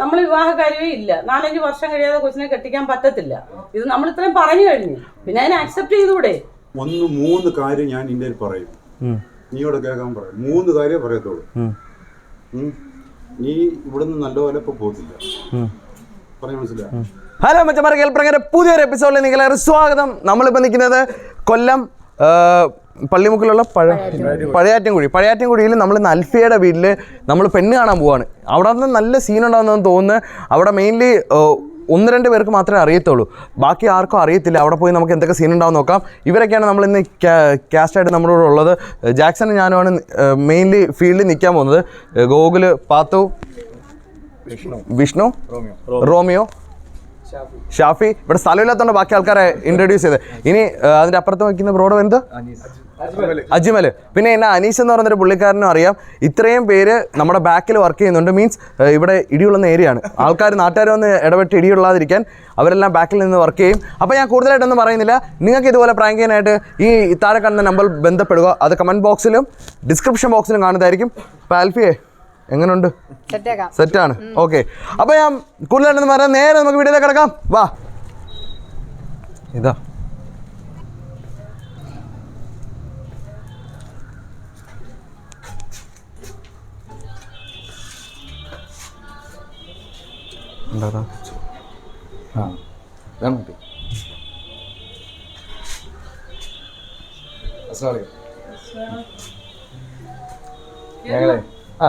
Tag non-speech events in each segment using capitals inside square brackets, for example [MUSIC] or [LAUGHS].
നമ്മൾ വിവാഹ കാര്യമേ ഇല്ല. നാലഞ്ച് വർഷം കഴിയാതെ കൊച്ചിനെ കെട്ടിക്കാൻ പറ്റത്തില്ല. ഇത് നമ്മൾ ഇത്രയും പറഞ്ഞു കഴിഞ്ഞു. പിന്നെ അതിനെ അക്സെപ്റ്റ് ചെയ്തുകൂടെ? ഒന്ന് മൂന്ന് കാര്യം ഞാൻ ഇന്ത്യയിൽ പറയും. നീയോട് കേൾക്കാൻ പറയും മൂന്ന് കാര്യം പറയത്തുള്ളൂ. നീ ഇവിടുന്ന് നല്ലപോലെ ഇപ്പൊ പോകത്തില്ല പറഞ്ഞു മനസ്സിലായി? ഹലോ മച്ചമാരെ കേൾപ്രകാരം പുതിയൊരു എപ്പിസോഡിൽ നിങ്ങളെ സ്വാഗതം. നമ്മളിപ്പോൾ നിൽക്കുന്നത് കൊല്ലം പള്ളിമുക്കിലുള്ള പഴ പഴയാറ്റൻകുഴി പഴയാറ്റൻകുഴിയിൽ നമ്മൾ നൽഫിയുടെ വീട്ടിൽ നമ്മൾ പെണ്ണ് കാണാൻ പോവാണ്. അവിടെ നിന്ന് നല്ല സീൻ ഉണ്ടാകുന്നതെന്ന് തോന്നുന്നു. അവിടെ മെയിൻലി ഒന്ന് രണ്ട് പേർക്ക് മാത്രമേ അറിയത്തുള്ളൂ. ബാക്കി ആർക്കും അറിയത്തില്ല. അവിടെ പോയി നമുക്ക് എന്തൊക്കെ സീൻ ഉണ്ടാവും നോക്കാം. ഇവരൊക്കെയാണ് നമ്മൾ ഇന്ന് കാസ്റ്റായിട്ട് നമ്മുടെ കൂടെ ഉള്ളത്. ജാക്സൺ ഞാനുമാണ് മെയിൻലി ഫീൽഡിൽ നിൽക്കാൻ പോകുന്നത്. ഗോകുൽ പാത്തു വിഷ്ണു. റോമിയോ. ഷാഫി. ഇവിടെ സ്ഥലമില്ലാത്തതുകൊണ്ട് ബാക്കി ആൾക്കാരെ ഇൻട്രൊഡ്യൂസ് ചെയ്ത് ഇനി അതിന്റെ അപ്പുറത്ത് വയ്ക്കുന്ന ബ്രോഡ് എന്ത്? അജ്മൽ. പിന്നെ എന്നെ അനീഷ് എന്ന് പറയുന്നൊരു പുള്ളിക്കാരനും അറിയാം. ഇത്രയും പേര് നമ്മുടെ ബാക്കിൽ വർക്ക് ചെയ്യുന്നുണ്ട്. മീൻസ് ഇവിടെ ഇടിയുള്ളുന്ന ഏരിയ ആണ്. ആൾക്കാർ നാട്ടുകാർ വന്ന് ഇടപെട്ട് ഇടിയുള്ളാതിരിക്കാൻ അവരെല്ലാം ബാക്കിൽ നിന്ന് വർക്ക് ചെയ്യും. അപ്പോൾ ഞാൻ കൂടുതലായിട്ടൊന്നും പറയുന്നില്ല. നിങ്ങൾക്ക് ഇതുപോലെ പ്രാങ്ക് ചെയ്യാനായിട്ട് ഈ താഴെ കാണുന്ന നമ്പർ ബന്ധപ്പെടുക. അത് കമന്റ് ബോക്സിലും ഡിസ്ക്രിപ്ഷൻ ബോക്സിലും കാണുന്നതായിരിക്കും. അപ്പോൾ ആൽഫിയെ എങ്ങനെയുണ്ട് സെറ്റാണ്. ഓക്കെ. അപ്പൊ ഞാൻ കൂടുതലായിട്ടൊന്നും പറയാം നേരെ നമുക്ക് വീട്ടിലേക്ക് കിടക്കാം. വാ. ഇതാ. എന്താ ഞങ്ങളെ ആ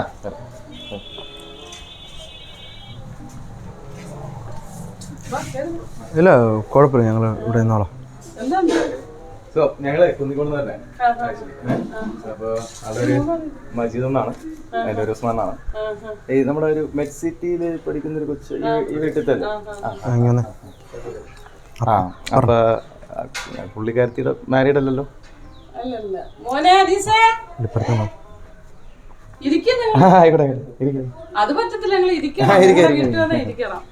ഇല്ല കുഴപ്പമില്ല ഞങ്ങൾ ഇവിടെ നിന്നോളാം. സോ ഞങ്ങളെ കുന്നിക്കൊണ്ട് തന്നെ. അപ്പൊ അതൊരു മജീദ് എന്നാണ് അതിന്റെ ഒരു ഉസ്മാൻ എന്നാണ്. ഈ നമ്മുടെ ഒരു മെഡ് സിറ്റിയിൽ പഠിക്കുന്ന ഒരു കൊച്ചു ഈ- വീട്ടിൽ തന്നെ ആ, അപ്പൊ പുള്ളിക്കാരത്തിയുടെ മാരീഡ് അല്ലല്ലോ? അല്ലല്ല. മോനെ ആയിക്കോട്ടെ. അത് പറ്റത്തില്ല ഞങ്ങൾ ഇരിക്കണം.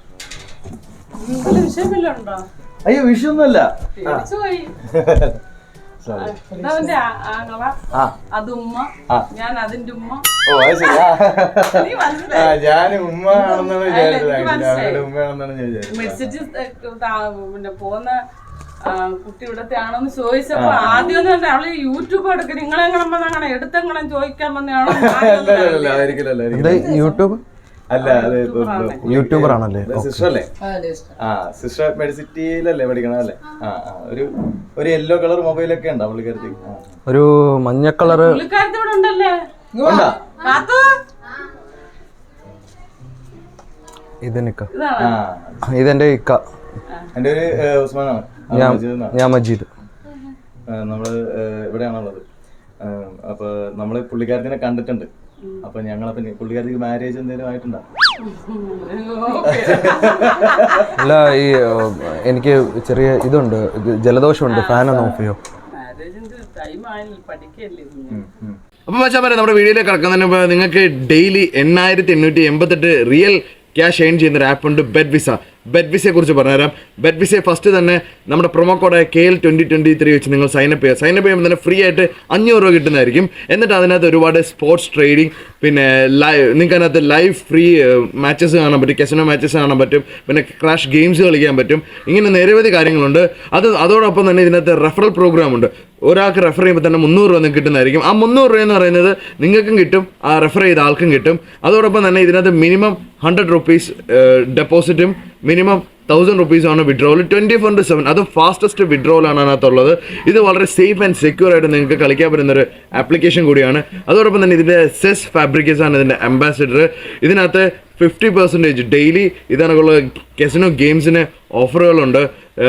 അയ്യോ വിഷയൊന്നുമല്ല. ഞാൻ അതിന്റെ ഉമ്മ. ഞാൻ ഉമ്മ ആണെന്നാണ് വിചാരിച്ചത്. ഉമ്മയാണെന്നാണ് ഞാൻ വിചാരിച്ചത്. പോകുന്ന കുട്ടി ഇവിടത്തെ ആണോന്ന് ചോദിച്ചപ്പോ ആദ്യം ഒന്ന് പറഞ്ഞ അവൾ യൂട്യൂബ് എടുക്കും. നിങ്ങളെങ്ങനെ വന്നാണ്? എടുത്തെങ്ങനെ ചോദിക്കാൻ വന്നയാണോ [LAUGHS] അല്ല അല്ല അല്ല ആയിരിക്കില്ല അല്ല ഇത് ആയിരിക്കില്ല. യൂട്യൂബ്? അല്ല അത് യൂട്യൂബർ ആണല്ലേ? സിസ്റ്റർ അല്ലേ? ആ സിസ്റ്റർ. മെഡിസിറ്റിയിലല്ലേ പഠിക്കണം അല്ലേ? ആ. ഒരു ഒരു യെല്ലോ കളർ മൊബൈലൊക്കെ ഉണ്ടോ പുള്ളിക്കാരത്തി ഒരു മഞ്ഞ കളർ പുള്ളിക്കാരത്തി ഇവിടെ ഉണ്ടല്ലേ? ഉണ്ടോ? കാത്തു. ഇത് ഇതാണ്? ആ. ഇതെന്റെ ഇക്ക. എന്റെ ഒരു ഉസ്മാനാണ്. ഞാൻ മജീദ് ഏഹ്, ഇവിടെയാണുള്ളത്. അപ്പൊ നമ്മൾ പുള്ളിക്കാരത്തിനെ കണ്ടിട്ടുണ്ട്. അപ്പൊ ഞങ്ങളപ്പൊ പുള്ളിക്കാരത്തിക്ക് മാരേജ് എന്തെങ്കിലും ആയിട്ടുണ്ടോ? അല്ല ഈ എനിക്ക് ചെറിയ ഇതുണ്ട്. ജലദോഷമുണ്ട്. ഫാൻ ഒന്ന് ഓഫ് ചെയ്യോ? അപ്പോൾ മച്ചാൻ പറയാം നമ്മുടെ വീഡിയോയിലേക്ക് കിടക്കുന്നതിന് മുമ്പ് നിങ്ങൾക്ക് ഡെയിലി എണ്ണായിരത്തി എണ്ണൂറ്റി എൺപത്തെട്ട് റിയൽ ക്യാഷ് ഏൺ ചെയ്യുന്ന ഒരു ആപ്പ് ഉണ്ട് ബെഡ് വിസ ബെഡ് വിസയെ കുറിച്ച് പറഞ്ഞുതരാം. ബെറ്റ്വിസെ ഫസ്റ്റ് തന്നെ നമ്മുടെ promo കോഡായ K L twenty twenty three വെച്ച് നിങ്ങൾ സൈനപ്പ് ചെയ്യുക. സൈനപ്പ് ചെയ്യുമ്പോൾ തന്നെ ഫ്രീ ആയിട്ട് അഞ്ഞൂറ് രൂപ കിട്ടുന്നതായിരിക്കും. എന്നിട്ട് അതിനകത്ത് ഒരുപാട് സ്പോർട്സ് ട്രേഡിംഗ് പിന്നെ ലൈവ് നിങ്ങൾക്ക് അതിനകത്ത് ലൈവ് ഫ്രീ മാച്ചസ് കാണാൻ പറ്റും കെസനോ മാച്ചസ് കാണാൻ പറ്റും പിന്നെ ക്രാഷ് ഗെയിംസ് കളിക്കാൻ പറ്റും. ഇങ്ങനെ നിരവധി കാര്യങ്ങളുണ്ട്. അത് അതോടൊപ്പം തന്നെ ഇതിനകത്ത് റെഫറൽ പ്രോഗ്രാം ഉണ്ട്. ഒരാൾക്ക് റെഫർ ചെയ്യുമ്പോൾ തന്നെ മുന്നൂറ് രൂപ നിങ്ങൾക്ക് കിട്ടുന്നതായിരിക്കും. ആ മുന്നൂറ് രൂപ എന്ന് പറയുന്നത് നിങ്ങൾക്കും കിട്ടും ആ റെഫർ ചെയ്ത ആൾക്കും കിട്ടും. അതോടൊപ്പം തന്നെ ഇതിനകത്ത് മിനിമം ഹൺഡ്രഡ് റുപ്പീസ് ഡെപ്പോസിറ്റും മിനിമം തൗസൻഡ് റുപ്പീസാണ് withdrawal twenty four to seven അത് ഫാസ്റ്റസ്റ്റ് വിഡ്രോവൽ ആണ് അതിനകത്തുള്ളത്. ഇത് വളരെ സേഫ് ആൻഡ് സെക്യൂർ ആയിട്ട് നിങ്ങൾക്ക് കളിക്കാൻ പറ്റുന്ന ഒരു ആപ്ലിക്കേഷൻ കൂടിയാണ്. അതോടൊപ്പം തന്നെ ഇതിന്റെ സെസ് ഫാബ്രിക്കേസ് ആണ് ഇതിന്റെ അംബാസിഡർ ഇതിനകത്ത് ഫിഫ്റ്റി പെർസെന്റേജ് ഡെയിലി ഇതേക്കുള്ള കെസിനോ ഗെയിംസിന് ഓഫറുകളുണ്ട്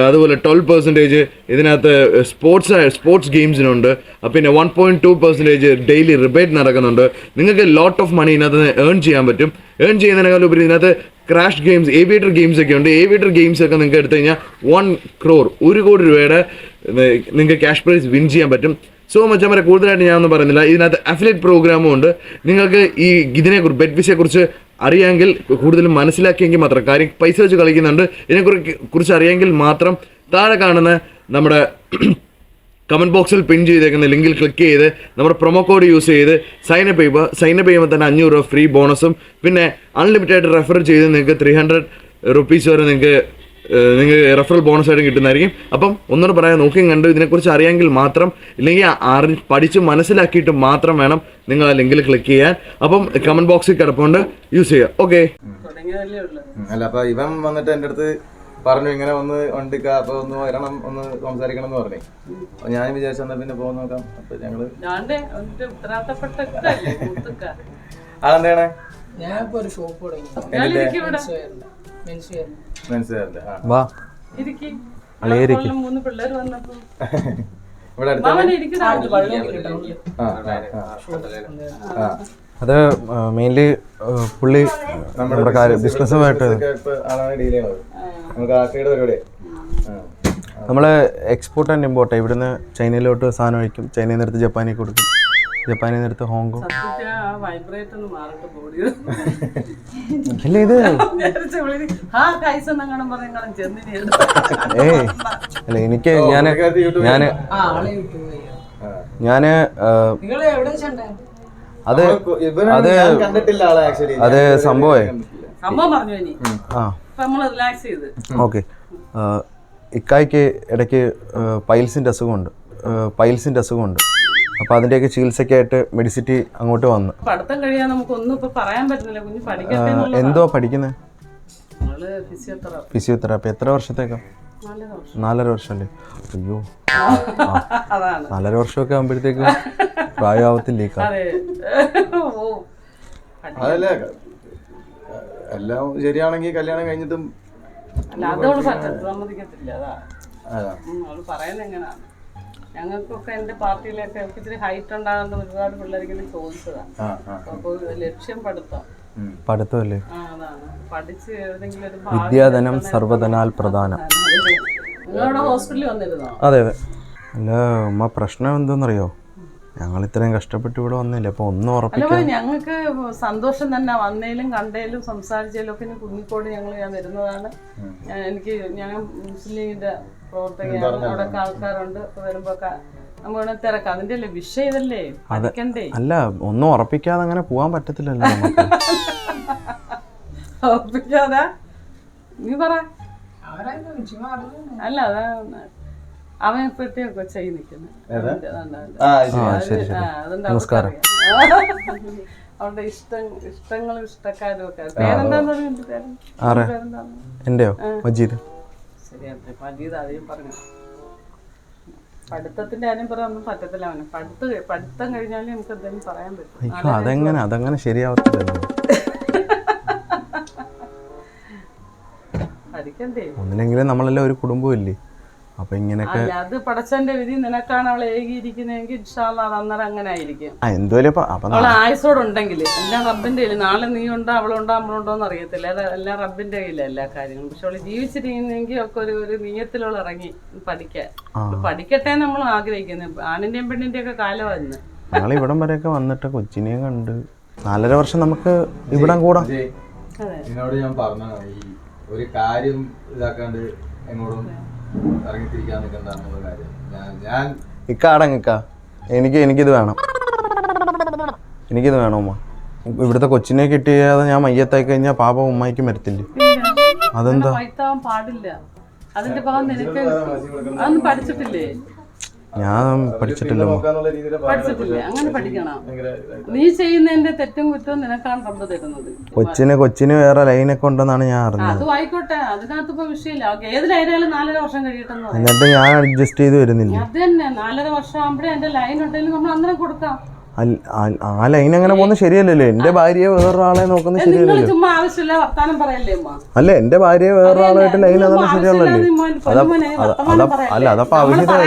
അതുപോലെ ട്വൽവ് പെർസെന്റേജ് ഇതിനകത്ത് സ്പോർട്സ് സ്പോർട്സ് ഗെയിംസിനുണ്ട് പിന്നെ one point two percentage daily rebate നടക്കുന്നുണ്ട്. നിങ്ങൾക്ക് ലോട്ട് ഓഫ് മണി ഇതിനകത്ത് ഏൺ ചെയ്യാൻ പറ്റും. ഏൺ ചെയ്യുന്നതിനേക്കാൾ ഉപരി ഇതിനകത്ത് ക്രാഷ് ഗെയിംസ് ഏവിയേറ്റർ ഗെയിംസ് ഒക്കെ ഉണ്ട്. ഏവിയേറ്റർ ഗെയിംസ് ഒക്കെ നിങ്ങൾക്ക് എടുത്തു കഴിഞ്ഞാൽ വൺ ക്രോർ ഒരു കോടി രൂപയുടെ നിങ്ങൾക്ക് ക്യാഷ് പ്രൈസ് വിൻ ചെയ്യാൻ പറ്റും. സോ മച്ച് വരെ കൂടുതലായിട്ട് ഞാനൊന്നും പറയുന്നില്ല. ഇതിനകത്ത് അഫിലേറ്റ് പ്രോഗ്രാമും ഉണ്ട്. നിങ്ങൾക്ക് ഈ ഇതിനെക്കുറിച്ച് ബെറ്റ് വിഷയെ കുറിച്ച് അറിയാമെങ്കിൽ കൂടുതലും മനസ്സിലാക്കിയെങ്കിൽ മാത്രം കാര്യം പൈസ വെച്ച് കളിക്കുന്നുണ്ട്. ഇതിനെക്കുറിച്ച് കുറിച്ച് അറിയാമെങ്കിൽ മാത്രം താഴെ കാണുന്ന നമ്മുടെ കമന്റ് ബോക്സിൽ പിൻ ചെയ്തേക്കുന്ന ലിങ്കിൽ ക്ലിക്ക് ചെയ്ത് നമ്മുടെ പ്രൊമോ കോഡ് യൂസ് ചെയ്ത് സൈനപ്പ് ചെയ്യുമ്പോൾ സൈനപ്പ് ചെയ്യുമ്പോൾ തന്നെ അഞ്ഞൂറ് രൂപ ഫ്രീ ബോണസും പിന്നെ അൺലിമിറ്റഡ് റെഫർ ചെയ്ത് നിങ്ങൾക്ക് ത്രീ ഹൺഡ്രഡ് റുപ്പീസ് വരെ നിങ്ങൾക്ക് നിങ്ങൾക്ക് റെഫറൽ ബോണസ് ആയിട്ട് കിട്ടുന്നതായിരിക്കും. അപ്പം ഒന്നുകൂടെ പറയാം നോക്കിയും കണ്ടു ഇതിനെക്കുറിച്ച് അറിയാമെങ്കിൽ മാത്രം ഇല്ലെങ്കിൽ അറി പഠിച്ച് മനസ്സിലാക്കിയിട്ട് മാത്രം വേണം നിങ്ങൾ ആ ലിങ്കിൽ ക്ലിക്ക് ചെയ്യാൻ. അപ്പം കമന്റ് ബോക്സിൽ കിടപ്പുണ്ട് യൂസ് ചെയ്യുക ഓക്കെ. അല്ല അപ്പം ഇവൻ വന്നിട്ട് എന്റെ അടുത്ത് പറഞ്ഞു ഇങ്ങനെ ഒന്ന് വണ്ടിക്ക അപ്പൊ ഒന്ന് വരണം ഒന്ന് സംസാരിക്കണം എന്ന് പറഞ്ഞു. അപ്പൊ ഞാൻ വിചാരിച്ചു എന്നാ പിന്നെ പോകാൻ നോക്കാം. അപ്പൊ ഞങ്ങൾ അതെന്താണ്? ഇപ്പൊ ഒരു ഷോപ്പ് തുടങ്ങി. മനസ്സിലായില്ലേ ആ. മൂന്ന് പിള്ളേർ വന്നപ്പോ. ഇവിടെ അടുത്ത് ആ. അത് മെയിൻലി പുള്ളി നമ്മുടെ കാര്യം ബിസിനസ്സുമായിട്ട് നമ്മൾ എക്സ്പോർട്ട് ആൻഡ് ഇമ്പോർട്ട് ഇവിടുന്ന് ചൈനയിലോട്ട് സാധനം അയക്കും. ചൈനയിൽ നിന്ന് എടുത്ത് ജപ്പാനിൽ കൊടുക്കും. ജപ്പാനിൽ നിന്ന് എടുത്ത് ഹോങ്കോങ്. അല്ല ഇത് ഏയ് അല്ല എനിക്ക് ഞാൻ ഞാൻ ഞാൻ അത് ഇവനാണ് ഞാൻ കണ്ടിട്ടില്ല ആളെ ആക്ച്വലി അത് സംഭവേ. സംഭവം പറഞ്ഞു ഇനി. ആ. അപ്പൊ നമ്മൾ റിലാക്സ് ചെയ്ത്. ഓക്കെ. ഇക്കായ്ക്ക് ഇടയ്ക്ക് പൈൽസിന്റെ അസുഖമുണ്ട്. പൈൽസിന്റെ അസുഖമുണ്ട്. അപ്പൊ അതിന്റെയൊക്കെ ചികിത്സയ്ക്കായിട്ട് മെഡിസിറ്റി അങ്ങോട്ട് വന്ന്. പഠിത്തം കഴിയാൻ നമുക്കൊന്നും ഇപ്പൊ പറയാൻ പറ്റുന്നില്ല. കുഞ്ഞ് പഠിക്കട്ടെ എന്നുള്ളതാ. എന്തോ പഠിക്കുന്നത് ഫിസിയോതെറാപ്പി എത്ര വർഷത്തേക്കാ? നാലര വർഷം. അല്ലേ അയ്യോ. അതാണ്. നാലര വർഷമൊക്കെ ആകുമ്പോഴത്തേക്കും ഓ. അതല്ല എല്ലാം ശരിയാണെങ്കിൽ കല്യാണം കഴിഞ്ഞിട്ടും ഞങ്ങൾക്കൊക്കെ എന്റെ പാർട്ടിയിലൊക്കെ എനിക്ക് ഇത്തിരി ഹൈറ്റ് ഉണ്ടാകുന്ന ഒരുപാട് പിള്ളേരിങ്ങനെ ചോദിച്ചതാ. ആ ആ അപ്പൊ ലക്ഷ്യം പഠിത്തം. പഠിത്തം പഠിത്തമല്ലേ? അതാണ്. പഠിച്ച് ഏതെങ്കിലും ഒരു വിദ്യാധനം സർവധനാൽ പ്രധാനം. നിങ്ങളവിടെ ഹോസ്പിറ്റലിൽ വന്നിരുന്നോ? അതെ അതെ. അല്ല ഉമ്മ പ്രശ്നം എന്തെന്നറിയോ? ഞങ്ങൾ ഇത്രയും കഷ്ടപ്പെട്ട് ഇവിടെ വന്നില്ല? അപ്പൊ ഒന്നും ഉറപ്പില്ല ഞങ്ങൾക്ക് സന്തോഷം തന്നെ വന്നേലും കണ്ടേലും സംസാരിച്ചേലും ഒക്കെ കുഞ്ഞിക്കോട് ഞങ്ങൾ ഞാൻ വരുന്നതാണ്. ഞാൻ എനിക്ക് ഞങ്ങൾ മുസ്ലിം ലീഗിന്റെ പ്രവർത്തകയാണ് അവിടെ ആൾക്കാരുണ്ട്. വരുമ്പോ തിരക്കാം. അതിന്റെ അല്ലേ വിഷയം ഇതല്ലേ? പഠിക്കണ്ടേ? അല്ല ഒന്നും ഉറപ്പിക്കാതെ അങ്ങനെ പോകാൻ പറ്റത്തില്ലല്ലോ ഉറപ്പിക്കാതെ? നീ പറ. അല്ല അതാ അവൻ ഇപ്പോഴത്തെ കൊച്ചായി നിൽക്കുന്നത് ആ ശരി നമസ്കാരം. അവരുടെ ഇഷ്ടം ഇഷ്ടങ്ങളും ഇഷ്ടക്കാരും ഒക്കെ. പേരെന്താന്ന് പറഞ്ഞു എന്റെ പേര്? ആരെ? പേരെന്താണ് എന്റെയോ മജീദ്. ശരിയാണ് മജീദ് അധികം പറഞ്ഞു. പഠിത്തത്തിന്റെ കാര്യം പറയാൻ ഒന്നും പറ്റത്തില്ല അവന്. പഠിത്തം പഠിത്തം കഴിഞ്ഞാലേ നമുക്ക് എന്തെങ്കിലും പറയാൻ പറ്റും. അയ്യോ അതെങ്ങനെ? അതങ്ങനെ ശരിയാവത്തില്ലല്ലോ [LAUGHS] പഠിക്കണ്ടേ? ഒന്നിനെങ്കിലും നമ്മളെല്ലാം ഒരു കുടുംബമില്ലേ അപ്പൊ ഇങ്ങനെയൊക്കെ അത് പടച്ചന്റെ വിധി നിനക്കാണ് അവളെ ഏകിയിരിക്കുന്നതെങ്കിൽ അത് അന്നേരം അങ്ങനെ ആയിരിക്കും. ആ എന്തുവല്ലേ ഇപ്പൊ? അപ്പൊ അവളെ ആയുസോടുണ്ടെങ്കിൽ എല്ലാം റബ്ബിന്റെ കയ്യിൽ നാളെ നീ ഉണ്ടോ അവളുണ്ടോ നമ്മളുണ്ടോ എന്ന് അറിയത്തില്ല. അത് എല്ലാം റബ്ബിന്റെ കയ്യിലാണ് എല്ലാ കാര്യങ്ങളും. പക്ഷെ അവൾ ജീവിച്ചിരിക്കുന്നെങ്കിൽ ഒക്കെ ഒരു ഒരു നീയത്തിലുള്ള ഇറങ്ങി പഠിക്കാൻ. പഠിക്കട്ടെ നമ്മൾ ആഗ്രഹിക്കുന്നത് ആണിന്റെയും പെണ്ണിന്റെയും ഒക്കെ കാലമായിരുന്നു. ഞങ്ങൾ ഇവിടം വരെയൊക്കെ വന്നിട്ട് കൊച്ചിനെയും കണ്ട് നാലര വർഷം നമുക്ക് ഇവിടം കൂടാം. നിന്നോട് ഞാൻ പറഞ്ഞ ഒരു കാര്യം ഇതാക്കാണ്ട് എങ്ങോട്ടും നിൽക്കണ്ടെന്നുള്ള കാര്യം. ഞാൻ ഞാൻ ഇക്ക അടങ്ങിക്ക എനിക്ക് എനിക്കിത് വേണം. എനിക്കിത് വേണം ഉമ്മ. ഇവിടുത്തെ കൊച്ചിനെ കിട്ടിയാതെ ഞാൻ മയ്യത്തായി കഴിഞ്ഞാൽ പാപ ഉമ്മയ്ക്ക് മരത്തില്ല? അതെന്താ? പാടില്ല. അതിന്റെ ഭാഗം നിനക്ക് അതൊന്നും പഠിച്ചിട്ടില്ലേ? ഞാൻ പഠിച്ചിട്ടില്ല. രീതിയിൽ അങ്ങനെ പഠിക്കണം? നീ ചെയ്യുന്നതിന്റെ തെറ്റും കുറ്റവും നിനക്കാണ് റബ്ബ് തരുന്നത്. കൊച്ചിന് കൊച്ചിന് വേറെ ലൈനൊക്കെ ഉണ്ടെന്നാണ് ഞാൻ അറിഞ്ഞത്. അതും ആയിക്കോട്ടെ. അതിനകത്ത് ഇപ്പൊ വിഷയമില്ല. ഏത് ഏതിലായാലും നാലര വർഷം കഴിയട്ടെന്ന് എന്നിട്ട് ഞാൻ അഡ്ജസ്റ്റ് ചെയ്ത് വരുന്നില്ല. അത് തന്നെ. നാലര വർഷം ആകുമ്പോഴേ എന്റെ ലൈൻ ഉണ്ടെങ്കിൽ നമ്മൾ അന്നേരം കൊടുക്കാം. ആ- ലൈൻ അങ്ങനെ പോകുന്നത് ശരിയല്ലല്ലോ. എന്റെ ഭാര്യയെ വേറൊരാളെ നോക്കുന്നത് ശരിയല്ലല്ലോ. അല്ല എന്റെ ഭാര്യയെ വേറൊരാളായിട്ട് ലൈൻ അതൊന്നും ശരിയല്ലല്ലേ. അല്ല അതപ്പോ കഴിഞ്ഞു.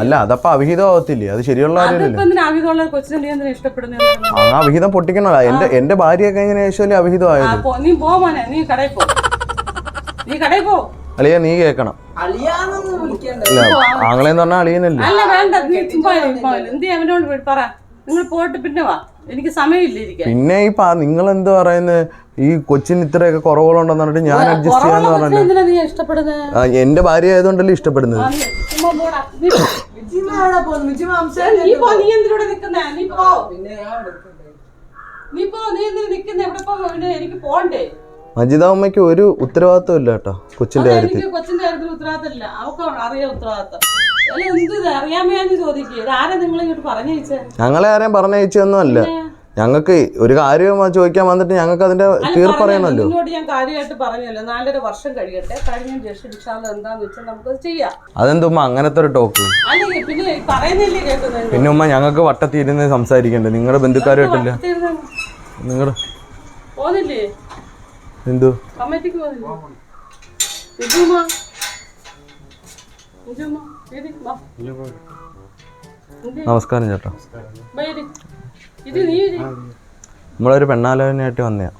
അല്ല അതപ്പോ അവിഹിതമാവത്തില്ലേ? അത് ശരിയുള്ള കാര്യമല്ലേ? അതിപ്പോ എന്തിനാ ആവിധമുള്ള കൊച്ചിനെ നീ എന്തിനാ ഇഷ്ടപ്പെടുന്ന ആ അവിഹിതം പൊട്ടിക്കണല്ലോ എന്റെ എന്റെ ഭാര്യയൊക്കെ എങ്ങനെയാ ശേഷം അവിഹിതമായത്? നീ പോ മോനെ നീ കടയിൽ പോ. നീ കടയിൽ പോ. അളിയ നീ കേക്കണം. അല്ല ആങ്ങളെന്ന് പറഞ്ഞാൽ അളിയനല്ലേ? അല്ല വേണ്ട നീ. എന്ത് അവനോട് പറ. നിങ്ങൾ പോയിട്ട് പിന്നെ വാ. എനിക്ക് സമയമില്ല ഇരിക്കാൻ. പിന്നെ ഈ നിങ്ങൾ എന്ത് പറയുന്നത് ഈ കൊച്ചിന് ഇത്രയൊക്കെ കുറവുകളുണ്ടെന്ന് പറഞ്ഞിട്ട് ഞാൻ അഡ്ജസ്റ്റ് ചെയ്യാന്ന് പറഞ്ഞു എന്റെ ഭാര്യ ആയതുകൊണ്ടല്ലേ ഇഷ്ടപ്പെടുന്നത്. നീ പോ. നീ എന്തിനു നിക്കുന്നേ? എവിടെ പോ? എനിക്ക് പോണ്ടേ. മജിദ അമ്മയ്ക്ക് ഒരു ഉത്തരവാദിത്വം ഇല്ല കേട്ടോ കൊച്ചിന്റെ കാര്യത്തിൽ. കൊച്ചിന്റെ അറിയാം ഉത്തരവാദിത്തം ഞങ്ങളെ ആരെയും പറഞ്ഞയച്ചൊന്നും അല്ല ഞങ്ങൾക്ക് ഒരു കാര്യം ചോദിക്കാൻ വന്നിട്ട് ഞങ്ങൾക്ക് അതിന്റെ തീർപ്പറയണല്ലോ ഞാൻ കാര്യമായിട്ട് പറഞ്ഞല്ലോ. നാലര വർഷം കഴിയട്ടെ. കഴിഞ്ഞ എന്താന്ന് വെച്ചാൽ ചെയ്യാം. അതെന്തുമ്മ അങ്ങനത്തെ ഒരു ടോക്ക്? പിന്നെ പറയുന്നില്ലേ കേൾക്കുന്നത്? പിന്നെ ഉമ്മ ഞങ്ങൾക്ക് വട്ടത്തിരുന്ന് സംസാരിക്കണ്ടേ? നിങ്ങളുടെ ബന്ധുക്കാരായിട്ടില്ല നിങ്ങളുടെ പോന്നില്ലേ? എന്തു? നമസ്കാരം ചേട്ടാ. നമ്മളൊരു പെണ്ണാലോചനയായിട്ട് വന്നയാ.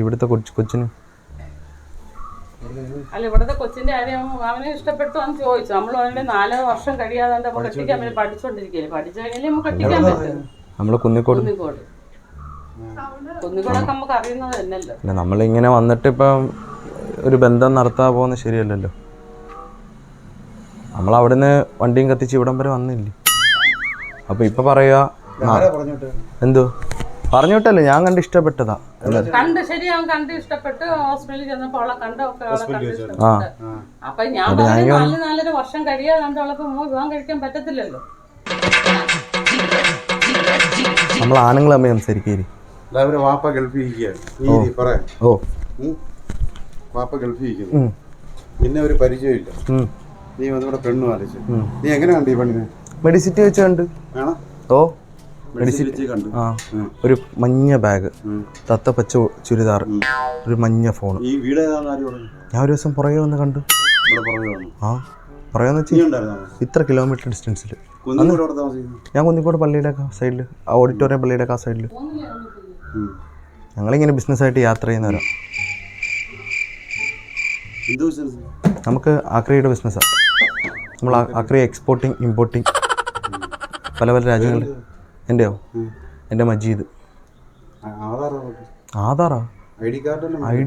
ഇവിടുത്തെ കൊച്ചു കൊച്ചിന്. അല്ല ഇവിടുത്തെ കൊച്ചിന്റെ കാര്യം അവനെ ഇഷ്ടപ്പെട്ടു എന്ന് ചോദിച്ചു. നമ്മൾ അവനെ നാലോ വർഷം കഴിയാതെ കെട്ടിക്കാൻ പഠിച്ചോണ്ടിരിക്കല്ലേ പഠിച്ചു കഴിഞ്ഞാൽ നമുക്ക് കെട്ടിക്കാൻ പറ്റും നമ്മൾ കുന്നിക്കോട്. കുന്നിക്കോട്. അല്ല നമ്മളിങ്ങനെ വന്നിട്ട് ഇപ്പം ഒരു ബന്ധം നടത്താൻ പോകുന്നത് ശരിയല്ലല്ലോ. നമ്മൾ അവിടുന്ന് വണ്ടിയും കത്തിച്ച് ഇവിടം വരെ വന്നില്ലേ? അപ്പൊ ഇപ്പൊ പറയാ എന്തോ? പറഞ്ഞിട്ടല്ലേ ഞാൻ കണ്ട് ഇഷ്ടപ്പെട്ടതാ. കണ്ട് ശരി അവൻ കണ്ട് ഇഷ്ടപ്പെട്ട് ഹോസ്പിറ്റലിൽ ചെന്നപ്പോൾ അവളെ കണ്ട് ഒക്കെ അവളെ കണ്ട് ഇഷ്ടപ്പെട്ടു. അപ്പൊ ഞാൻ പറഞ്ഞു നാല് നാലര വർഷം കഴിയാതെ കണ്ട് അവളെ വിവാഹം കഴിക്കാൻ പറ്റത്തില്ലല്ലോ. നമ്മൾ ആണുങ്ങൾ അല്ല അവരെ വാപ്പ ഇരി, പറയാം വാപ്പ ഗൾഫിൽ നിന്നെ ഒരു പരിചയമില്ല. നീ വന്നിവിടെ പെണ്ണു ആലോചിച്ചു നീ എങ്ങനെ കണ്ടു ഈ പെണ്ണിനെ? മെഡിസിറ്റി വെച്ച് കണ്ട്. ഓ. ഒരു മഞ്ഞ ബാഗ്. തത്ത തത്തപ്പച്ച ചുരിദാർ. ഒരു മഞ്ഞ ഫോൺ ഈ വീട് ഞാൻ ഒരു ദിവസം പുറകെ വന്ന് കണ്ടു. ആ. പുറകെന്ന് നീ വെച്ചാൽ ഇത്ര കിലോമീറ്റർ ഡിസ്റ്റൻസിൽ ഞാൻ കുന്നിക്കോട് പള്ളിയുടെ സൈഡിൽ ആ ഓഡിറ്റോറിയം പള്ളിയുടെ ആ സൈഡിൽ. ഞങ്ങളിങ്ങനെ ബിസിനസ്സായിട്ട് യാത്ര ചെയ്യുന്നവരാ എന്ത് ബിസിനസ് നമുക്ക് ആക്രിയുടെ ബിസിനസ്സാണ് നമ്മൾ ആക്രി എക്സ്പോർട്ടിങ് ഇമ്പോർട്ടിങ് പല പല രാജ്യങ്ങളിൽ. എന്റെയോ എന്റെ മജീദ്. ആധാറാ ഐ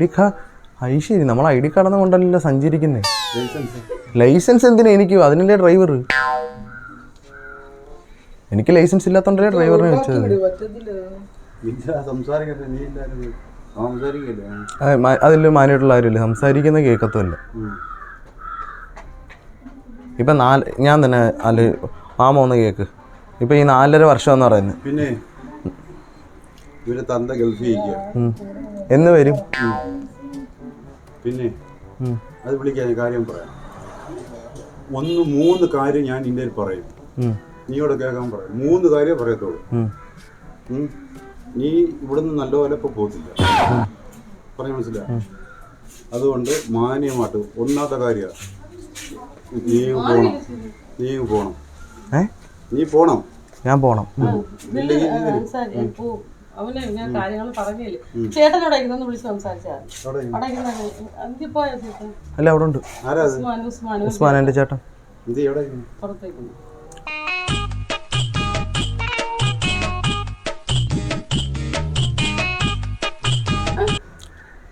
ഡി കാർഡ് ഐ ശരി നമ്മൾ ഐ ഡി കാർഡെന്ന് കൊണ്ടല്ലോ സഞ്ചരിക്കുന്നേ. ലൈസൻസ് ലൈസൻസ് എന്തിനാ എനിക്ക്? അതിനല്ലേ ഡ്രൈവർ എനിക്ക് ലൈസൻസ് ഇല്ലാത്തോണ്ടല്ലേ ഡ്രൈവറിനെ വെച്ചത് അതിൽ മാനായിട്ടുള്ള കാര്യമില്ല. സംസാരിക്കുന്ന കേൾക്കത്തുമില്ല. ഇപ്പൊ നാല് ഞാൻ തന്നെ അല്ല മാമ ഒന്ന് കേക്ക്. ഇപ്പം ഈ നാലര വർഷം എന്ന് പറയുന്നത് പിന്നെ? ഇവരെ തന്ത ഗൾഫിൽ എന്ന് വരും. പിന്നെ? അത് വിളിക്കാൻ കാര്യം പറയാം. ഒന്ന് മൂന്ന് കാര്യം ഞാൻ ഇന്ത്യയിൽ പറയും. നീയോട് കേൾക്കാൻ പറയും മൂന്ന് കാര്യം പറയത്തുള്ളൂ. നീ ഇവിടുന്ന് നല്ലപോലെ ഇപ്പൊ പോകത്തില്ല പറഞ്ഞു മനസ്സിലായി? അതുകൊണ്ട് മാന്യമായിട്ട് ഒന്നാത്ത കാര്യമാണ് നീ പോണം. നീ പോണം. നീ പോണം. ഞാൻ പോണം. അവന് ഞാൻ കാര്യങ്ങൾ പറഞ്ഞില്ലേ? ചേട്ടനോട് ഇരുന്നു വിളിച്ച് സംസാരിച്ചാൽ അവിടെ ഇരി. അവിടെ ഇരുന്ന് പോയ ചേട്ടൻ? അല്ല അവിടെ ഉണ്ട്. ആരാ ഉസ്മാൻ ഉസ്മാൻ ഉസ്മാൻ എന്റെ ചേട്ടൻ. എന്ത്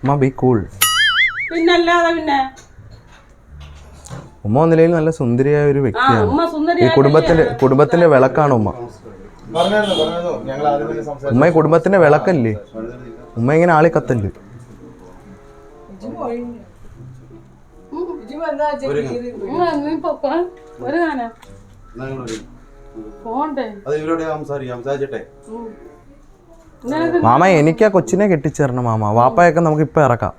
ഉമ്മ ബി കൂൾ പിന്നല്ലാതെ പിന്നെ? ഉമ്മ നിലയിൽ നല്ല സുന്ദരിയായ ഒരു വ്യക്തിയാണ്. ഉമ്മ ഈ കുടുംബത്തിന്റെ കുടുംബത്തിന്റെ വിളക്കാണ് ഉമ്മ. പറഞ്ഞായിരുന്നു പറഞ്ഞായിരുന്നു ഞങ്ങൾ ആദ്യം തന്നെ സംസാരിച്ചു. ഉമ്മ ഈ കുടുംബത്തിന്റെ വിളക്കല്ലേ? ഉമ്മ ഇങ്ങനെ ആളി കത്തല്ലേ നീ പൊക്കോ ഒരു കാന. പോണ്ടേ. അത് ഇവരോട് സംസാരിക്കാം. സംസാരിച്ചിട്ടെ. ഉം. മാമ എനിക്ക് ആ കൊച്ചിനെ കെട്ടിച്ചേരണം മാമ. വാപ്പായൊക്കെ നമുക്ക് ഇപ്പം ഇറക്കാം.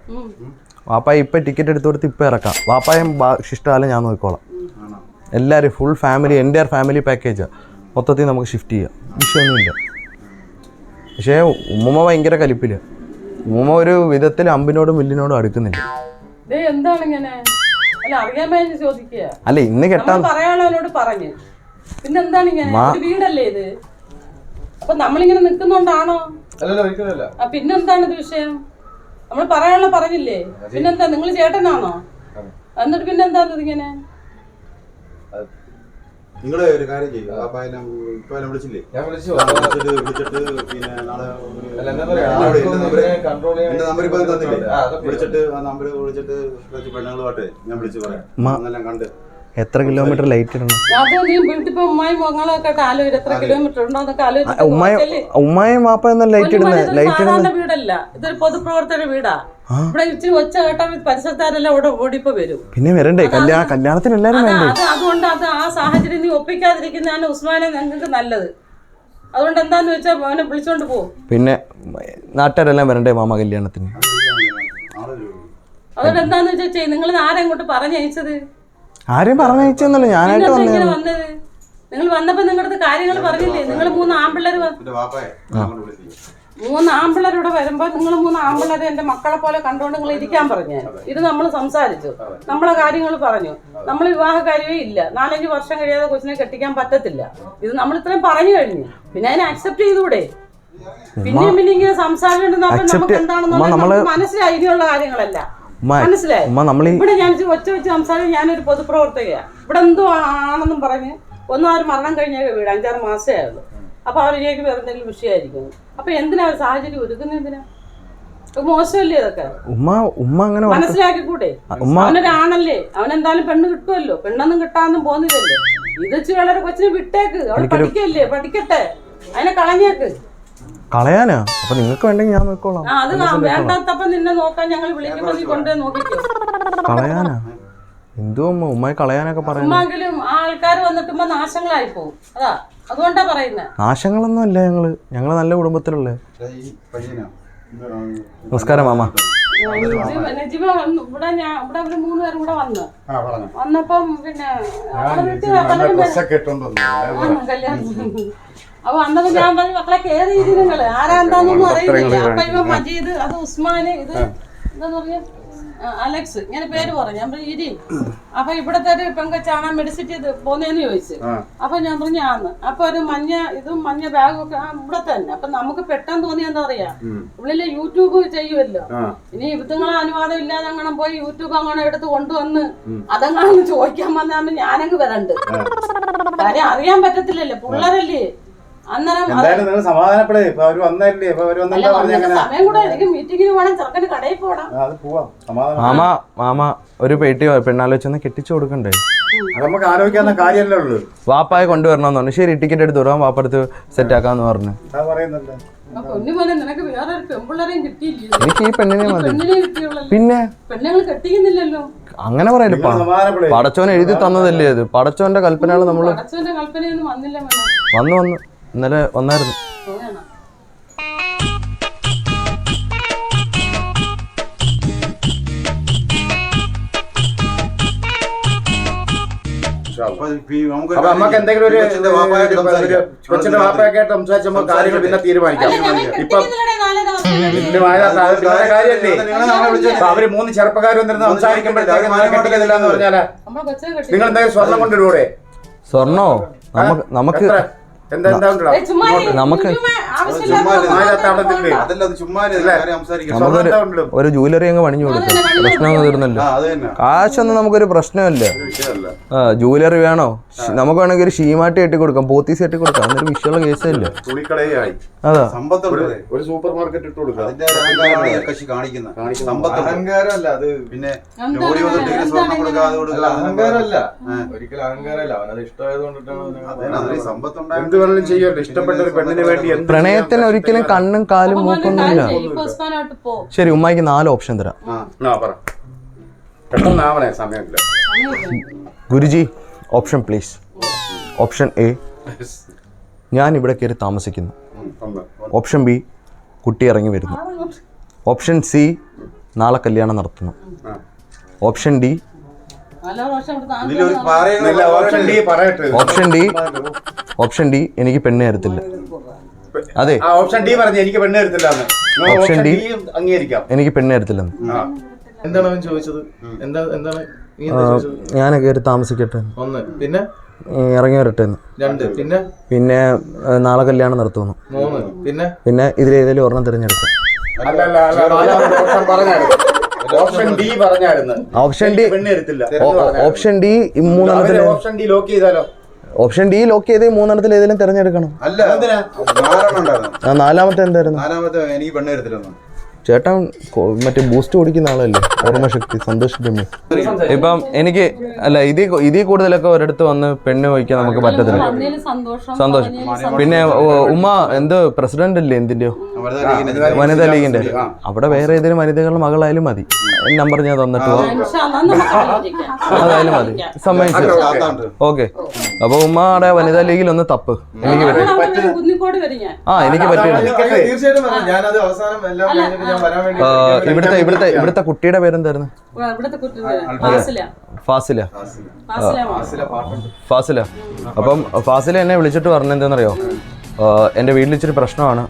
വാപ്പായ ഇപ്പം ടിക്കറ്റ് എടുത്തു കൊടുത്ത് ഇപ്പം ഇറക്കാം. വാപ്പായും ഇഷ്ടകാലം ഞാൻ നോക്കിക്കോളാം. എല്ലാരും എല്ലാവരും ഫുൾ ഫാമിലി എന്റെ ഫാമിലി പാക്കേജാണ് മൊത്തത്തിൽ നമുക്ക് ഷിഫ്റ്റ് ചെയ്യാം. വിഷയമൊന്നുമില്ല. പക്ഷേ ഉമ്മ ഭയങ്കര കലിപ്പിൽ. ഉമ്മ ഒരു വിധത്തിൽ അമ്പിനോടും വില്ലിനോടും അടുക്കുന്നില്ല. അല്ല ഇന്ന് കെട്ടാൻ വീടല്ലേ ഇത്? അപ്പൊ നമ്മളിങ്ങനെ നിൽക്കുന്നോണ്ടാണോ? പിന്നെന്താണ് ഇത് വിഷയം? നമ്മൾ പറയാനുള്ള പറഞ്ഞില്ലേ? പിന്നെന്താ നിങ്ങൾ ചേട്ടനാണോ? എന്നിട്ട് പിന്നെന്താ ഇതിങ്ങനെ? നിങ്ങൾ ഒരു കാര്യം ചെയ്യും. അപ്പൊ ഇപ്പൊ എന്നെ വിളിച്ചില്ലേ? ഞാൻ വിളിച്ചു. വിളിച്ചിട്ട് വിളിച്ചിട്ട് പിന്നെ നാളെ നമ്പർ ഇപ്പൊ തന്നില്ലേ? വിളിച്ചിട്ട് ആ നമ്പർ വിളിച്ചിട്ട് പെണ്ണുങ്ങളുമായിട്ട് ഞാൻ വിളിച്ചു പറയാം. കണ്ട്. എത്ര കിലോമീറ്റർ ലൈറ്റ് ഇടണം? ഉമ്മായും വാപ്പ നോക്കല്ലേ? ലൈറ്റ് ഇടുന്നത് ലൈറ്റ് ഇടുന്ന വീടല്ല. ഇതൊരു പൊതുപ്രവർത്തന വീടാ. ഇവിടെ ഇച്ചിരി ഒച്ച കേട്ടാ പരിസരത്താരെല്ലാം ഇവിടെ ഓടിപ്പോ വരും. പിന്നെ വരണ്ടേ? കല്യാണ കല്യാണത്തിന് എല്ലാരും വേണ്ടേ അതുകൊണ്ട് അത് ആ സാഹചര്യം നീ ഒപ്പിക്കാതിരിക്കുന്നതാണ് ഉസ്മാനെ ഞങ്ങൾക്ക് നല്ലത്. അതുകൊണ്ട് എന്താന്ന് വെച്ചാ അവനെ വിളിച്ചോണ്ട് പോകും പിന്നെ നാട്ടുകാരെല്ലാം വരണ്ടേ മാമ കല്യാണത്തിന്? അതുകൊണ്ട് എന്താന്ന് വെച്ചാൽ നിങ്ങൾ ആരെങ്ങോട്ട് പറഞ്ഞയച്ചത്? ആരെയും പറഞ്ഞയച്ചൊന്നുമല്ല ഞാനായിട്ട് വന്നേ വന്നത്? നിങ്ങൾ വന്നപ്പോ നിങ്ങളുടെ കാര്യങ്ങൾ പറഞ്ഞില്ലേ? നിങ്ങൾ മൂന്ന് ആമ്പിള്ളേര് മൂന്ന് ആമ്പിള്ളേർ ഇവിടെ വരുമ്പോ നിങ്ങൾ മൂന്ന് ആമ്പിള്ളേരെ എന്റെ മക്കളെ പോലെ കണ്ടുകൊണ്ട് നിങ്ങൾ ഇരിക്കാൻ പറഞ്ഞു ഇത് നമ്മൾ സംസാരിച്ചു. നമ്മളെ കാര്യങ്ങൾ പറഞ്ഞു. നമ്മൾ വിവാഹ കാര്യമേ ഇല്ല. നാലഞ്ച് വർഷം കഴിയാതെ കൊച്ചിനെ കെട്ടിക്കാൻ പറ്റത്തില്ല. ഇത് നമ്മൾ ഇത്രയും പറഞ്ഞു കഴിഞ്ഞു. പിന്നെ അതിനെ അക്സെപ്റ്റ് ചെയ്തുകൂടെ? പിന്നെയും പിന്നെ ഇങ്ങനെ സംസാരിച്ചിട്ട് നമുക്ക് Accept- എന്താണെന്നുള്ളത് ഉമ്മ, നമ്മൾ നമുക്ക് മനസ്സിലായി ഇനിയുള്ള കാര്യങ്ങളല്ല. മനസ്സിലായി? ഇവിടെ ഞാൻ ഒച്ച വെച്ച് സംസാരിക്കും ഞാനൊരു പൊതുപ്രവർത്തകയാണ് ഇവിടെ എന്തോ ആണെന്നും പറഞ്ഞ് ഒന്നും അവർ മരണം കഴിഞ്ഞ വീട് അഞ്ചാറ് മാസമേ ആയുള്ളൂ. അപ്പൊ അവരിലേക്ക് വേറെ എന്തെങ്കിലും വിഷയമായിരിക്കും. അപ്പൊ എന്തിനാ ഒരു സാഹചര്യം ഒരുക്കുന്നത് എന്തിനാ? മോശമല്ലേ അതൊക്കെ ഉമ്മ ഉമ്മ അങ്ങനെ മനസ്സിലാക്കി മനസ്സിലാക്കിക്കൂടെ? അവനൊരാണല്ലേ. അവൻ എന്തായാലും പെണ്ണ് കിട്ടുമല്ലോ. പെണ്ണൊന്നും കിട്ടാന്നും പോകുന്നില്ലല്ലോ ഇത് വെച്ച് വളരെ കൊച്ചിനെ വിട്ടേക്ക്. അവൾ പഠിക്കല്ലേ? പഠിക്കട്ടെ. അതിനെ കളഞ്ഞേക്ക്. കളയാനാ? അപ്പൊ നിങ്ങൾക്ക് വേണ്ടെങ്കിൽ ഞാൻ നോക്കോളാം ആ അത് വേണ്ടാത്തപ്പോ നിന്നെ നോക്കാൻ ഞങ്ങൾ വിളിക്കുമ്പോ നീ കൊണ്ടുപോയി നോക്കിക്കോ. കളയാനാ? എന്തോ അമ്മ ഉമ്മായി കളയാനൊക്കെ പറയുന്നത് ഉമ്മെങ്കിലും ആൾക്കാർ വന്നിട്ടുമ്പോ നാശങ്ങളായി പോകും അതാ അതുകൊണ്ടാ പറയുന്നത് നാശങ്ങളൊന്നും അല്ല ഞങ്ങൾ. ഞങ്ങൾ നല്ല കുടുംബത്തിലുള്ളേ. നമസ്കാരം മാമ. നജിബ ഇവിടെ ഞാൻ ഇവിടെ അവർ മൂന്ന് പേരും കൂടെ വന്നു. വന്നപ്പം പിന്നെ കല്യാണം. അപ്പൊ അന്നത് ഞാൻ പറഞ്ഞു മക്കളെ കേറി ഇരി നിങ്ങൾ ആരാ എന്താന്നൊന്നും അറിയില്ല. അപ്പൊ ഇവ മജീദ് അത് ഉസ്മാന് ഇത് എന്താ പറഞ്ഞു? അലക്സ് ഇങ്ങനെ പേര് പറഞ്ഞു. ഞാൻ പറഞ്ഞു ഇരി. അപ്പൊ ഇവിടത്തെ ഒരു പെങ്കച്ചാണ് മെഡിസിറ്റി ഇത് പോന്നേന്ന് ചോദിച്ചു. അപ്പൊ ഞാൻ പറഞ്ഞു ആന്ന്. അപ്പൊ ഒരു മഞ്ഞ ഇതും മഞ്ഞ ബാഗും ഒക്കെ ഇവിടെ തന്നെ. അപ്പൊ നമുക്ക് പെട്ടെന്ന് തോന്നി എന്താ പറയാ? ഉള്ളിൽ യൂട്യൂബ് ചെയ്യുമല്ലോ ഇനി ഇതുങ്ങളെ അനുവാദം ഇല്ലാതെ അങ്ങനെ പോയി യൂട്യൂബ് അങ്ങനെ എടുത്ത് കൊണ്ടുവന്ന് അതങ്ങനെ ചോദിക്കാൻ വന്നാൽ ഞാനങ്ങ് വരണ്ട്. കാര്യം അറിയാൻ പറ്റത്തില്ലല്ലോ. പിള്ളേരല്ലേ? അന്നേരം അത് എന്തായാലും നിങ്ങൾ സമാധാനപ്പെടേ. ഇപ്പൊ അവർ വന്നല്ലേ? ഇപ്പൊ അവർ സമയം കൂടെ എനിക്ക് മീറ്റിങ്ങിന് പോകണം ചെറുക്കന് കടയിൽ പോകണം. അത് പോവാം. സമാധാനം മാമ മാമ ഒരു പേട്ടി പെണ്ണാലോചന കെട്ടിച്ചു കൊടുക്കണ്ടേ? അത് നമുക്ക് ആലോചിക്കാവുന്ന കാര്യമല്ലേ ഉള്ളൂ. വാപ്പായെ കൊണ്ടുവരണമെന്ന് പറഞ്ഞു. ശരി ടിക്കറ്റ് എടുത്ത് വിടാം വാപ്പടുത്ത് സെറ്റ് ആക്കാന്ന് പറഞ്ഞു. എനിക്ക് ഈ പെണ്ണിനെ മതി. പിന്നെ? അങ്ങനെ പറയല്ലേ പടച്ചോനെ പടച്ചോൻ എഴുതി തന്നതല്ലേ അത് പടച്ചോന്റെ കൽപ്പനകൾ വന്നില്ല മോനെ വന്നു വന്നു. ഇന്നലെ വന്നായിരുന്നു. അപ്പൊ നമുക്ക് അപ്പൊ നമുക്ക് എന്തെങ്കിലും ഒരു കൊച്ചിന്റെ വാപ്പായിട്ട് സംസാരിക്കാം. കൊച്ചിന്റെ വാപ്പയൊക്കെ ആയിട്ട് സംസാരിച്ച് നമുക്ക് കാര്യങ്ങൾ പിന്നെ തീരുമാനിക്കാം. അല്ല ഞങ്ങൾ ഇപ്പം കെട്ടിക്കുന്നില്ലടേ നാലര വർഷം വലിയ കാര്യമല്ലേ. നിങ്ങളെ നാളെ വിളിച്ചു അപ്പൊ അവർ മൂന്ന് ചെറുപ്പക്കാർ വന്നിരുന്ന് സംസാരിക്കുമ്പോഴത്തേക്ക് കെട്ടിക്കുന്നില്ല എന്ന് പറഞ്ഞാൽ നിങ്ങൾ എന്തായാലും എന്തെങ്കിലും സ്വർണം കൊണ്ടുവരൂടെ? സ്വർണോ? നമുക്ക് നമുക്ക് എത്ര? നമുക്ക് ഒരു ജൂവലറി അങ്ങ് പണിഞ്ഞു കൊടുക്കാം. പ്രശ്നമൊന്നും തീർന്നല്ലോ. തന്നെ. കാശൊന്നും നമുക്കൊരു പ്രശ്നമല്ല. ജൂലറി ആ ജൂവലറി വേണോ? നമുക്ക് വേണമെങ്കിൽ ഒരു ഷീമാട്ടി കെട്ടി കൊടുക്കാം പോത്തീസ് കെട്ടി കൊടുക്കാം. അതൊരു വിഷയമുള്ള കേസല്ല. അതാ. സമ്പത്തുണ്ട് ഒരു സൂപ്പർ മാർക്കറ്റ് ഇട്ട് അഹങ്കാരമല്ല അത് പിന്നെ അഹങ്കാരമല്ല ഒരിക്കലും അഹങ്കാരമല്ല അവനത് ഇഷ്ടമായത് കൊണ്ടിട്ടാണ് വേണമെങ്കിലും ചെയ്യുമല്ലോ ഇഷ്ടപ്പെട്ട ഒരു പെണ്ണിന് വേണ്ടി എന്ത് പ്രണയത്തിന് ഒരിക്കലും കണ്ണും കാലും മൂക്കൊന്നുമില്ല ഉസ്മാനോട്ട് പോ. ശരി ഉമ്മായിക്ക് നാല് ഓപ്ഷൻ തരാം. ആ പറ. പെട്ടെന്നാവണേ സമയമില്ല. Guruji option please. Option A. ഞാൻ ഇവിടെ കയറി താമസിക്കുന്നു. ഒന്ന് ഓപ്ഷൻ ബി കുട്ടി ഇറങ്ങി വരുന്നു. ഓപ്ഷൻ. സി നാളെ കല്യാണം നടത്തുന്നു. ഓപ്ഷൻ ഡി ഇതിലൊരു ഇല്ല, ഓപ്ഷൻ ഡി പറയട്ടെ ഓപ്ഷൻ ഡി ഓപ്ഷൻ ഡി എനിക്ക് പെണ്ണ് തരത്തില്ല അതെ ആ ഓപ്ഷൻ ഡി പറഞ്ഞു എനിക്ക് പെണ്ണ് തരത്തില്ല ഓപ്ഷൻ ഡി. അംഗീകരിക്കാം എനിക്ക് പെണ്ണ് തരത്തില്ല ആ. എന്താണ് അവൻ ചോദിച്ചത് എന്താ എന്താണ് നീ എന്താ ചോദിച്ചത് ഞാൻ കയറി താമസിക്കട്ടെ എന്ന്. ഒന്ന് പിന്നെ ഏ, ഇറങ്ങി വരട്ടെ എന്ന് രണ്ട് പിന്നെ പിന്നെ ഏ, നാളെ കല്യാണം നടത്തുന്നു മൂന്ന് പിന്നെ പിന്നെ ഇതിലേതെങ്കിലും ഒരെണ്ണം തിരഞ്ഞെടുക്കാം അല്ല അല്ല അല്ല നാലാമത്തെ ഓപ്ഷൻ പറഞ്ഞായിരുന്നു ഓപ്ഷൻ ഡി പറഞ്ഞായിരുന്നു. ഓപ്ഷൻ ഡി ഓപ്ഷൻ ഡി ഈ മൂന്നെണ്ണത്തിൽ ഓപ്ഷൻ ഡി ലോക്ക് ചെയ്താലോ? ഓപ്ഷൻ ഡി ലോക്ക് ചെയ്ത് മൂന്നെണ്ണത്തിൽ ഏതെങ്കിലും തിരഞ്ഞെടുക്കണം. അല്ല നാലാമത്തെ എന്തായിരുന്നു? നാലാമത്തെ എനിക്ക് പെണ്ണ് ചേട്ടൻ മറ്റേ ബൂസ്റ്റ് കുടിക്കുന്ന ആളല്ലേ? ഓർമ്മശക്തി സന്തോഷ് രമ്യ. ഇപ്പം എനിക്ക് അല്ല ഇതിൽ ഇതിൽ കൂടുതലൊക്കെ ഒരിടത്ത് വന്ന് പെണ്ണ് വയ്ക്കാൻ നമുക്ക് പറ്റത്തില്ല. സന്തോഷം സന്തോഷം. പിന്നെ ഉമ്മ എന്ത് പ്രസിഡന്റ് അല്ലേ എന്തിന്റെയോ? വനിതാ ലീഗിന്റെ അവിടെ വേറെ ഏതെങ്കിലും വനിതകളുടെ മകളായാലും മതി. നമ്പർ ഞാൻ തന്നിട്ട്. അതായാലും മതി. സമ്മതിച്ചു. ഓക്കെ. അപ്പൊ ഉമ്മയുടെ വനിതാ ലീഗിൽ ഒന്ന് തപ്പ്. എനിക്ക് പറ്റും ആ എനിക്ക് പറ്റില്ല. തീർച്ചയായിട്ടും വരാം. അവസാനം എല്ലാം കഴിഞ്ഞിട്ട് ഞാൻ വരാൻ വേണ്ടി ആ, ഇവിടുത്തെ ഇവിടുത്തെ ഇവിടുത്തെ കുട്ടിയുടെ പേരെന്തായിരുന്നു? ഫാസില. ഫാസില. ഫാസില. മോൾ. ഫാസില അപ്പം ഫാസില എന്നെ വിളിച്ചിട്ട് പറഞ്ഞെന്താണെന്നറിയോ എന്റെ വീട്ടിൽ ഇച്ചിരി പ്രശ്നമാണ്.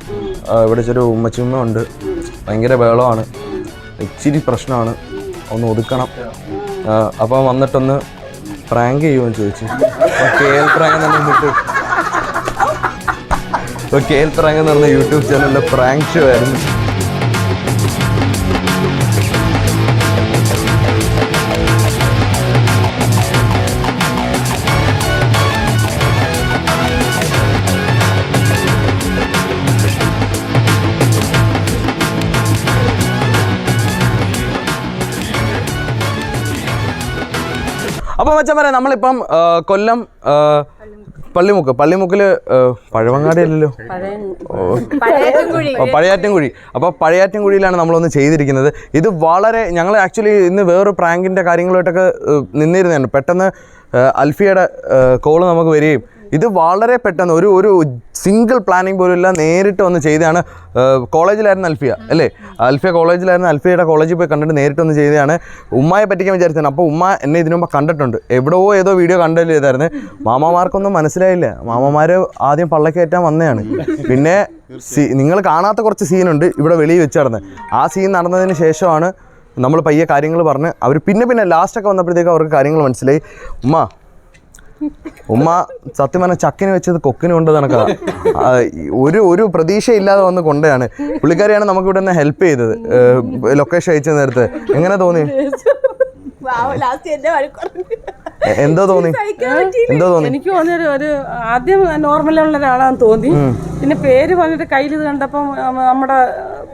ഇവിടെ ചെറിയ ഉമ്മച്ചുമ്മ ഉണ്ട്. ഭയങ്കര ബഹളമാണ്. ഇച്ചിരി പ്രശ്നമാണ്. ഒന്ന് ഒതുക്കണം. അപ്പം വന്നിട്ടൊന്ന് പ്രാങ്ക് ചെയ്യുമെന്ന് ചോദിച്ചു. കെ പ്രാങ്ക് ഇപ്പോൾ കെ പ്രാങ്ക് എന്ന് പറഞ്ഞ യൂട്യൂബ് ചാനലിലെ പ്രാങ്ക് ഷോ ആയിരുന്നു. അപ്പോൾ പറയാം നമ്മളിപ്പം കൊല്ലം പള്ളിമുക്ക്. പള്ളിമുക്കിൽ പഴവങ്ങാടി അല്ലല്ലോ പഴയാറ്റൻകുഴി. അപ്പോൾ പഴയാറ്റൻകുഴിയിലാണ് നമ്മളൊന്ന് ചെയ്തിരിക്കുന്നത്. ഇത് വളരെ ഞങ്ങൾ ആക്ച്വലി ഇന്ന് വേറൊരു പ്രാങ്കിന്റെ കാര്യങ്ങളുമായിട്ടൊക്കെ ഏഹ്, നിന്നിരുന്നതാണ്. പെട്ടെന്ന് അൽഫിയുടെ കോൾ നമുക്ക് വരികയും ഇത് വളരെ പെട്ടെന്ന് ഒരു ഒരു സിംഗിൾ പ്ലാനിങ് പോലും ഇല്ല. നേരിട്ട് വന്ന് ചെയ്തതാണ് കോളേജിലായിരുന്നു അൽഫിയ അല്ലേ? അൽഫിയ കോളേജിലായിരുന്നു അൽഫിയയുടെ കോളേജിൽ പോയി കണ്ടിട്ട് നേരിട്ട് വന്ന് ചെയ്തതാണ്. ഉമ്മയെ പറ്റിക്കാൻ വിചാരിച്ചതാണ്. അപ്പോൾ ഉമ്മ എന്നെ ഇതിനു മുമ്പ് കണ്ടിട്ടുണ്ട്. എവിടെയോ ഏതോ വീഡിയോ കണ്ടല്ലോ ചെയ്തായിരുന്നു മാമമാർക്കൊന്നും മനസ്സിലായില്ല. മാമമാർ ആദ്യം പള്ളക്കേറ്റാൻ വന്നതാണ്. പിന്നെ നിങ്ങൾ കാണാത്ത കുറച്ച് സീനുണ്ട് ഇവിടെ വെളിയിൽ വെച്ച് ആ സീൻ നടന്നതിന് ശേഷമാണ് നമ്മൾ പയ്യെ കാര്യങ്ങൾ പറഞ്ഞ് അവർ പിന്നെ പിന്നെ ലാസ്റ്റൊക്കെ വന്നപ്പോഴത്തേക്ക് അവർക്ക് കാര്യങ്ങൾ മനസ്സിലായി. ഉമ്മ ഉമ്മ സത്യം പറഞ്ഞ ചക്കിന് വെച്ചത് കൊക്കിന് കൊണ്ട് നടക്കുക ഒരു ഒരു ഒരു പ്രതീക്ഷയില്ലാതെ വന്ന് കൊണ്ടയാണ്. പുള്ളിക്കാരിയാണ് നമുക്ക് ഇവിടെ നിന്ന് ഹെൽപ്പ് ചെയ്തത് ലൊക്കേഷൻ അയച്ച നേരത്തെ എങ്ങനെ തോന്നി? എന്തോ തോന്നി? എന്തോ തോന്നി? എനിക്ക് തോന്നിയൊരു ഒരു ആദ്യം നോർമലുള്ള ഒരാളാന്ന് തോന്നി. പിന്നെ പേര് പറഞ്ഞിട്ട് കയ്യിൽ ഇത് കണ്ടപ്പം ആ, നമ്മുടെ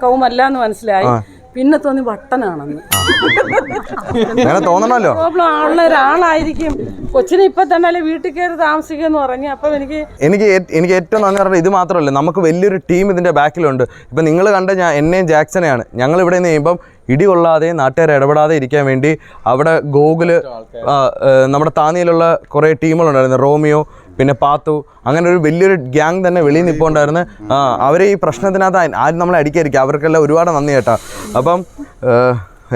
കൗമല്ല എന്ന് മനസ്സിലായി. പിന്നെ തോന്നി വട്ടനാണെന്ന്. അങ്ങനെ തോന്നണല്ലോ പ്രോബ്ലം ഉള്ള ഒരാളായിരിക്കും. കൊച്ചിനെ ഇപ്പൊ തന്നെ വീട്ടിൽ കയറി താമസിക്കുമെന്ന് പറഞ്ഞു അപ്പൊ എനിക്ക് എനിക്ക് ഏ- എനിക്ക് ഏറ്റവും നന്ദി പറഞ്ഞത് ഇത് മാത്രമല്ല നമുക്ക് വലിയൊരു ടീം ഇതിന്റെ ബാക്കിലുണ്ട്. ഇപ്പം നിങ്ങൾ കണ്ട ഞാൻ എന്നെയും ജാക്സനെയാണ്. ഞങ്ങൾ ഇവിടെ നിന്ന് ചെയ്യുമ്പം ഇടി കൊള്ളാതെ നാട്ടുകാർ ഇടപെടാതെ ഇരിക്കാൻ വേണ്ടി അവിടെ ഗോകുൽ ആ, ഏ, നമ്മുടെ താന്നിയിലുള്ള കുറേ ടീമുകളുണ്ടായിരുന്നു റോമിയോ പിന്നെ പാത്തു അങ്ങനെ ഒരു വലിയൊരു ഗ്യാങ് തന്നെ വെളിയിൽ നിൽപ്പുണ്ടായിരുന്നു അവരെ ഈ പ്രശ്നത്തിനകത്ത് ആരും നമ്മളെ അടിക്കായിരിക്കും അവർക്കെല്ലാം ഒരുപാട് നന്ദി കേട്ടോ. അപ്പം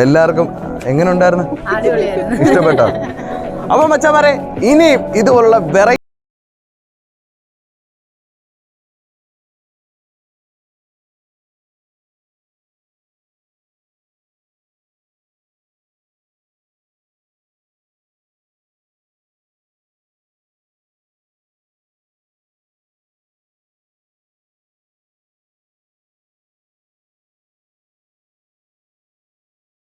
എല്ലാവർക്കും എങ്ങനെ ഉണ്ടായിരുന്നു? ഇഷ്ടപ്പെട്ടോ? അപ്പം മച്ചാമാരെ ഇനിയും ഇതുപോലുള്ള വെറൈറ്റി